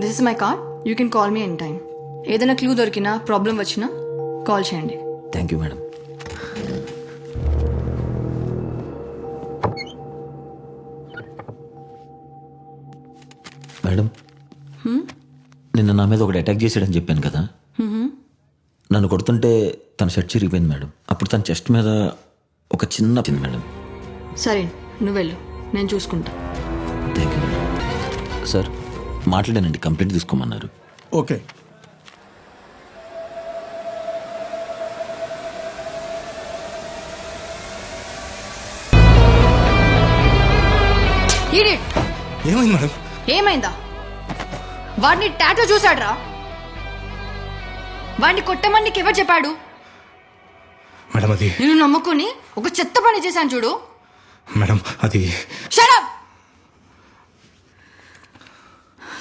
This is my card you can call me any time ఏదైనా clue దొరికినా problem వచ్చినా call చేయండి. Thank you madam madam నిన్న నా మీద ఒకటి అటాక్ చేశాడని చెప్పాను కదా. నన్ను కొడుతుంటే తన షర్ట్ చిరిగిపోయింది మేడం అప్పుడు తన చెస్ట్ మీద ఒక చిన్న పింది మేడం సరే నువ్వు వెళ్ళు. నేను చూసుకుంటా. థ్యాంక్ యూ సార్ మాట్లాడానండి కంప్లైంట్ తీసుకోమన్నారు. ఓకే! ఏమైంది మేడం? ఏమైందా? వాడిని టాటూ చూశాడ్రా? వాడిని కొట్టమని నీకు ఎవరు చెప్పాడు? మేడం అది నేను నమ్ముకుని ఒక చెత్త పని చేశాను చూడు. మేడం అది